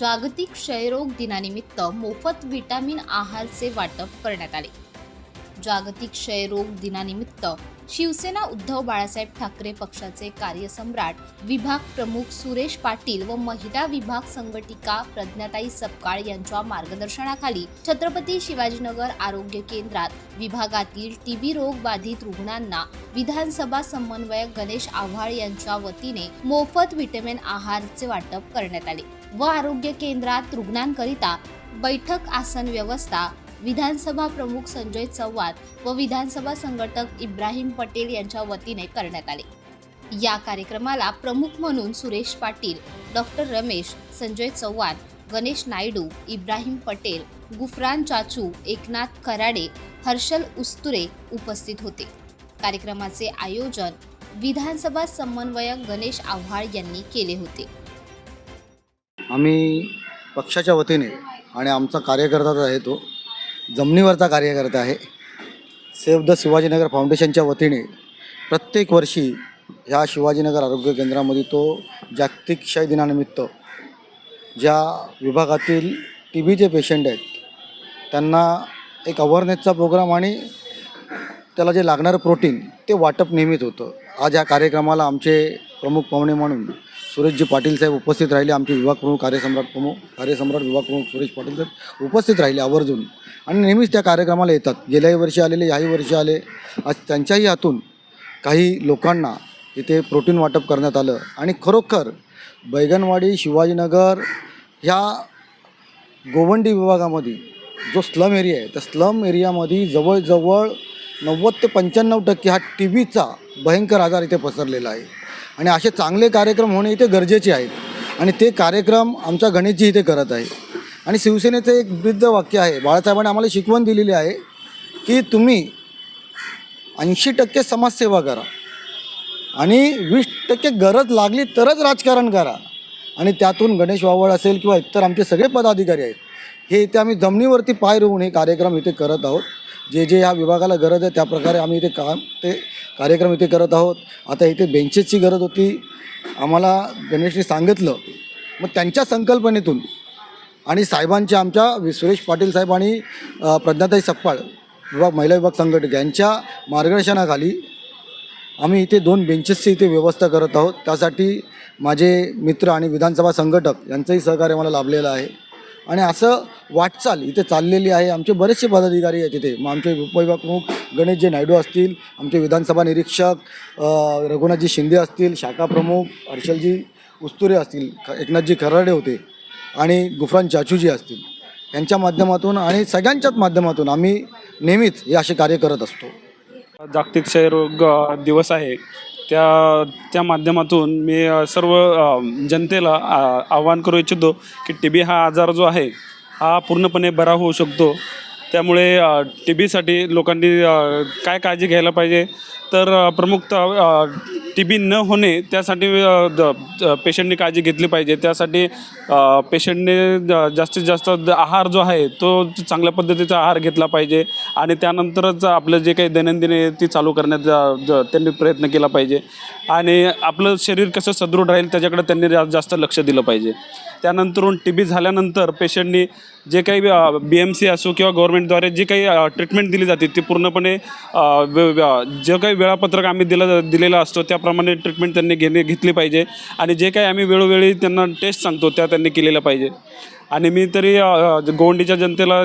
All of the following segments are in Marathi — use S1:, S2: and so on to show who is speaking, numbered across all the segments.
S1: जागतिक क्षयरोग दिनानिमित्त मोफत व्हिटॅमिन आहारचे वाटप करण्यात आले. जागतिक क्षयरोग दिनानिमित्त शिवसेना उद्धव बाळासाहेब ठाकरे पक्षाचे कार्यसम्राट विभाग प्रमुख सुरेश पाटील व महिला विभाग संघटिका प्रज्ञाताई सपकाळ यांच्या मार्गदर्शनाखाली छत्रपती शिवाजीनगर आरोग्य केंद्रात विभागातील टीबी रोग बाधित रुग्णांना विधानसभा समन्वयक गणेश आव्हाळ यांच्या वतीने मोफत विटॅमिन आहारचे वाटप करण्यात आले व आरोग्य केंद्रात रुग्णांकरिता बैठक आसन व्यवस्था विधानसभा प्रमुख संजय चव्हाण व विधानसभा संघटक इब्राहिम पटेल यांच्या वतीने करण्यात आले. या कार्यक्रमाला प्रमुख म्हणून सुरेश पाटील डॉक्टर रमेश संजय चव्हाण गणेश नायडू इब्राहिम पटेल गुफरान चाचू एकनाथ कराडे हर्षल उस्तुरे उपस्थित होते. कार्यक्रमाचे आयोजन विधानसभा समन्वयक गणेश आव्हाड यांनी केले होते.
S2: आम्ही पक्षाच्या वतीने आणि आमचा कार्यकर्ता आहे तो जमिनीवरचा कार्यकर्ता आहे. सेव्ह द शिवाजीनगर फाउंडेशनच्या वतीने प्रत्येक वर्षी ह्या शिवाजीनगर आरोग्य केंद्रामध्ये तो जागतिक क्षय दिनानिमित्त ज्या विभागातील टी बीचे पेशंट आहेत त्यांना एक अवेअरनेसचा प्रोग्राम आणि त्याला जे लागणारं प्रोटीन ते वाटप नेहमीच होतं. आज या कार्यक्रमाला आमचे प्रमुख पाहुणे म्हणून सुरेशजी पाटील साहेब उपस्थित राहिले. आमचे विभाग प्रमुख कार्यसम्राट प्रमुख कार्यसम्राट विभाग प्रमुख सुरेश पाटील साहेब उपस्थित राहिले आवर्जून. आणि नेहमीच त्या कार्यक्रमाला येतात. गेल्याही वर्षी आलेले याही वर्षी आले. आज त्यांच्याही हातून काही लोकांना इथे प्रोटीन वाटप करण्यात आलं. आणि खरोखर बैगनवाडी शिवाजीनगर ह्या गोवंडी विभागामध्ये जो स्लम एरिया आहे त्या स्लम एरियामध्ये जवळजवळ नव्वद ते पंच्याण्णव टक्के हा टी व्हीचा भयंकर आजार इथे पसरलेला आहे. आणि असे चांगले कार्यक्रम होणे इथे गरजेचे आहेत. आणि ते कार्यक्रम आमचा गणेशजी इथे करत आहे आणि शिवसेनेचं एक वृद्ध वाक्य आहे बाळासाहेबांनी आम्हाला शिकवण दिलेली आहे की तुम्ही ऐंशी टक्के समाजसेवा करा. आणि वीस टक्के गरज लागली तरच राजकारण करा. आणि त्यातून गणेश वावळ असेल किंवा इतर आमचे सगळे पदाधिकारी आहेत हे इथे आम्ही जमिनीवरती पाय रोवून हे कार्यक्रम इथे करत आहोत. जे जे या विभागाला गरज आहे त्याप्रकारे आम्ही इथे काम ते कार्यक्रम इथे करत आहोत. आता इथे बेंचेसची गरज होती. आम्हाला गणेशने सांगितलं. मग त्यांच्या संकल्पनेतून आणि साहेबांच्या आमच्या वि- सुरेश पाटील साहेब आणि प्रज्ञाताई सप्पाळ विभाग महिला विभाग संघटक यांच्या मार्गदर्शनाखाली आम्ही इथे दोन बेंचेसची इथे व्यवस्था करत आहोत. त्यासाठी माझे मित्र आणि विधानसभा संघटक यांचंही सहकार्य मला लाभलेलं आहे. आणि असं वाटचाल इथे चाललेली आहे. आमचे बरेचसे पदाधिकारी आहेत तिथे मग आमचे उपविभागप्रमुख गणेशजी नायडू असतील आमचे विधानसभा निरीक्षक रघुनाथजी शिंदे असतील शाखा प्रमुख हर्षलजी उस्तुरे असतील ख- एकनाथजी खराडे होते आणि गुफरान चाचूजी असतील. यांच्या माध्यमातून आणि सगळ्यांच्याच माध्यमातून आम्ही नेहमीच हे असे कार्य करत असतो.
S3: जागतिक क्षयरोग दिवस आहे. त्या त्या माध्यमातून मी सर्व जनतेला आवाहन करू इच्छितो की टी बी हा आजार जो आहे हा पूर्णपणे बरा होऊ शकतो. त्यामुळे टी बीसाठी लोकांनी काय काळजी घ्यायला पाहिजे? तर प्रमुखतः टी बी न होणे त्यासाठी पेशंटने द- पेशंटनी काळजी घेतली पाहिजे. त्यासाठी पेशंटने जास्तीत जास्त आहार जो आहे तो चांगल्या पद्धतीचा आहार घेतला पाहिजे. आणि त्यानंतरच आपलं जे काही दैनंदिन आहे ती चालू करण्याचा ज- त्यांनी प्रयत्न केला पाहिजे. आणि आपलं शरीर कसं सदृढ राहील त्याच्याकडे त्यांनी जा- जास्त लक्ष दिलं पाहिजे. त्यानंतरून टी बी झाल्यानंतर पेशंटनी जे काही बी एम सी असो किंवा गव्हर्नमेंटद्वारे जी काही ट्रीटमेंट दिली जाते ती पूर्णपणे जे काही वेळापत्रक आम्ही दिलं दिलेलं असतो त्याप्रमाणे ट्रीटमेंट त्यांनी घेणे घेतली पाहिजे. आणि जे काही आम्ही वेळोवेळी त्यांना टेस्ट सांगतो त्या त्यांनी केलेल्या पाहिजे. आणि मी तरी गोंडीच्या गोवंडीच्या जनतेला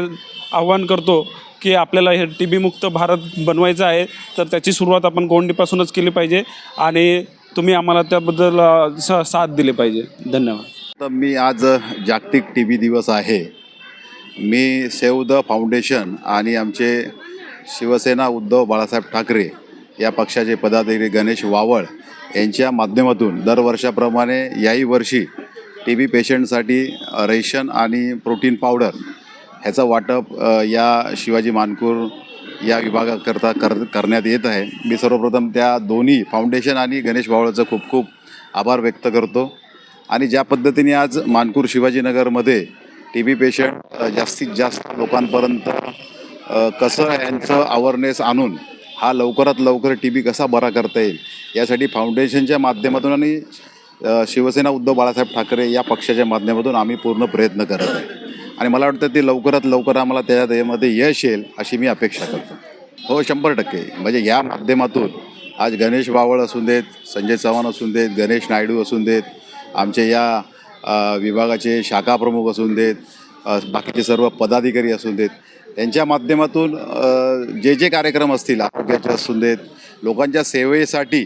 S3: आव्हान करतो की आपल्याला हे टी बीमुक्त भारत बनवायचं आहे तर त्याची सुरुवात आपण गोवंडीपासूनच केली पाहिजे. आणि तुम्ही आम्हाला त्याबद्दल स साथ दिली पाहिजे. धन्यवाद.
S4: तर मी आज जागतिक टी व्ही दिवस आहे. मी सेव्ह द फाउंडेशन आणि आमचे शिवसेना उद्धव बाळासाहेब ठाकरे या पक्षाचे पदाधिकारी गणेश वावळ यांच्या माध्यमातून दरवर्षाप्रमाणे याही वर्षी टी बी पेशंटसाठी रेशन आणि प्रोटीन पावडर ह्याचं वाटप या शिवाजी मानकूर या विभागाकरता कर करण्यात येत आहे. मी सर्वप्रथम त्या दोन्ही फाउंडेशन आणि गणेश वावळचं खूप खूप आभार व्यक्त करतो. आणि ज्या पद्धतीने आज मानकूर शिवाजीनगरमध्ये टी बी पेशंट जास्तीत जास्त लोकांपर्यंत कसं यांचं अवेअरनेस आणून हा लवकरात लवकर टी बी कसा बरा करता येईल यासाठी फाउंडेशनच्या माध्यमातून आणि शिवसेना उद्धव बाळासाहेब ठाकरे या पक्षाच्या माध्यमातून आम्ही पूर्ण प्रयत्न करत आहे. आणि मला वाटतं ते लवकरात लवकर आम्हाला त्या यामध्ये यश येईल अशी मी अपेक्षा करतो. हो शंभर टक्के. म्हणजे या माध्यमातून आज गणेश बावळ असून देत संजय चव्हाण असून देत गणेश नायडू असून देत आमच्या या विभागाचे शाखा प्रमुख असून देत बाकीचे सर्व पदाधिकारी असून देत त्यांच्या माध्यमातून जे जे कार्यक्रम असतील आरोग्याचे असून देत लोकांच्या सेवेसाठी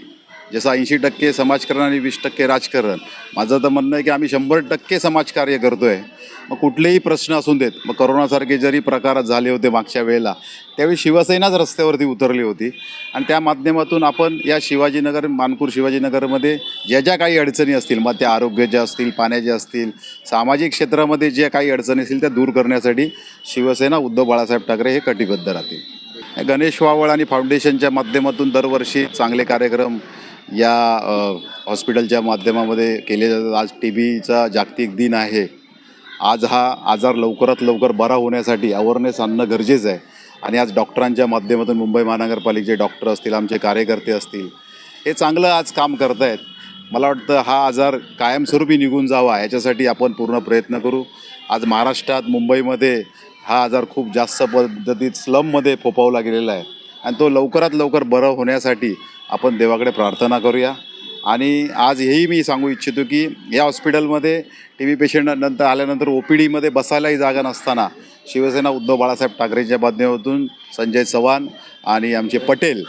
S4: जसं ऐंशी टक्के समाजकारण आणि वीस टक्के राजकारण. माझं तर म्हणणं आहे की आम्ही शंभर टक्के समाजकार्य करतो आहे मग कुठलेही प्रश्न असून देत मग करोनासारखे जरी प्रकार झाले होते मागच्या वेळेला त्यावेळी शिवसेनाच रस्त्यावरती उतरली होती. आणि त्या माध्यमातून आपण या शिवाजीनगर मानपूर शिवाजीनगरमध्ये ज्या ज्या काही अडचणी असतील मग त्या आरोग्याच्या असतील पाण्याच्या असतील सामाजिक क्षेत्रामध्ये ज्या काही अडचणी असतील त्या दूर करण्यासाठी शिवसेना उद्धव बाळासाहेब ठाकरे हे कटिबद्ध राहतील. गणेश वावळ आणि फाउंडेशनच्या माध्यमातून दरवर्षी चांगले कार्यक्रम या हॉस्पिटलच्या माध्यमामध्ये केले जातात. आज टी बीचा जागतिक दिन आहे. आज हा आजार लवकरात लवकर बरा होण्यासाठी अवेअरनेस आणणं गरजेचं आहे. आणि आज डॉक्टरांच्या माध्यमातून मुंबई महानगरपालिकेचे डॉक्टर असतील आमचे कार्यकर्ते असतील हे चांगलं आज काम करत आहेत मला वाटतं हा आजार कायमस्वरूपी निघून जावा याच्यासाठी आपण पूर्ण प्रयत्न करू. आज महाराष्ट्रात मुंबईमध्ये हा आजार खूप जास्त पद्धतीत स्लममध्ये फोपावला गेलेला आहे. आणि तो लवकरात लवकर बरं होण्यासाठी आपण देवाकडे प्रार्थना करूया. आणि आज हेही मी सांगू इच्छितो की या हॉस्पिटलमध्ये टी बी पेशंट नंतर आल्यानंतर ओ पी डीमध्ये बसायलाही जागा नसताना शिवसेना उद्धव बाळासाहेब ठाकरेंच्या माध्यमातून संजय चव्हाण आणि आमचे पटेल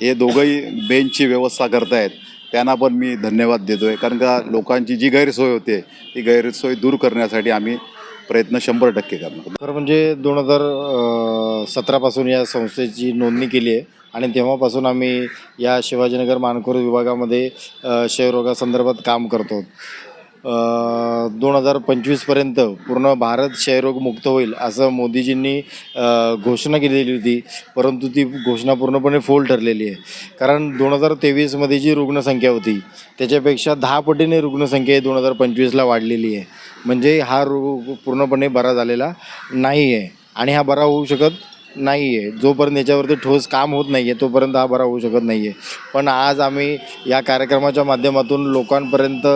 S4: हे दोघंही बेंचची व्यवस्था करतायत. त्यांना पण मी धन्यवाद देतो आहे कारण का लोकांची जी गैरसोय होते ती गैरसोय दूर करण्यासाठी आम्ही प्रयत्न शंभर टक्के करणार.
S5: खरं म्हणजे दोन हजार सतरापासून या संस्थेची नोंदणी केली आहे आणि तेव्हापासून आम्ही या शिवाजीनगर मानखोर विभागामध्ये क्षयरोगासंदर्भात काम करतो. दोन हजार पंचवीसपर्यंत पूर्ण भारत क्षयरोग मुक्त होईल असं मोदीजींनी घोषणा केलेली होती. परंतु ती घोषणा पूर्णपणे फोल ठरलेली आहे. कारण दोन हजार तेवीसमध्ये जी रुग्णसंख्या होती त्याच्यापेक्षा दहा पटीने रुग्णसंख्या दोन हजार पंचवीसला वाढलेली आहे. म्हणजे हा रोग पूर्णपणे बरा झालेला नाही आहे आणि हा बरा होऊ शकत नाही आहे जोपर्यंत याच्यावरती ठोस काम होत नाही आहे तोपर्यंत हा बरा होऊ शकत नाही आहे पण आज आम्ही या कार्यक्रमाच्या माध्यमातून लोकांपर्यंत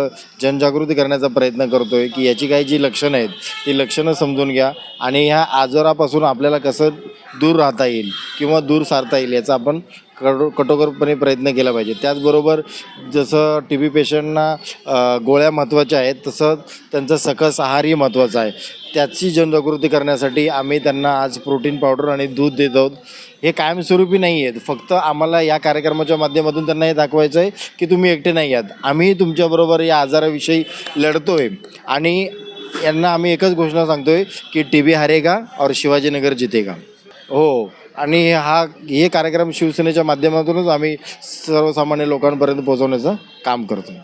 S5: जनजागृती करण्याचा प्रयत्न करतो आहे की याची काही जी लक्षणं आहेत ती लक्षणं समजून घ्या आणि ह्या आजारापासून आपल्याला कसं दूर राहता येईल किंवा दूर सारता येईल याचा आपण कडो कठोरपणे प्रयत्न केला पाहिजे. त्याचबरोबर जसं टी बी पेशंटना गोळ्या महत्त्वाच्या आहेत तसं त्यांचं सकस आहारही महत्त्वाचा आहे. त्याची जनजागृती करण्यासाठी आम्ही त्यांना आज प्रोटीन पावडर आणि दूध देत आहोत. हे कायमस्वरूपी नाही आहेत. फक्त आम्हाला या कार्यक्रमाच्या माध्यमातून त्यांना हे दाखवायचं आहे की तुम्ही एकटे नाही आहात. आम्ही तुमच्याबरोबर या आजाराविषयी लढतो आहे आणि यांना आम्ही एकच घोषणा सांगतो आहे की टी बी हारेगा और शिवाजीनगर जितेगा. हो. आणि हा हे कार्यक्रम शिवसेनेच्या माध्यमातूनच आम्ही सर्वसामान्य लोकांपर्यंत पोहोचवण्याचं काम करतो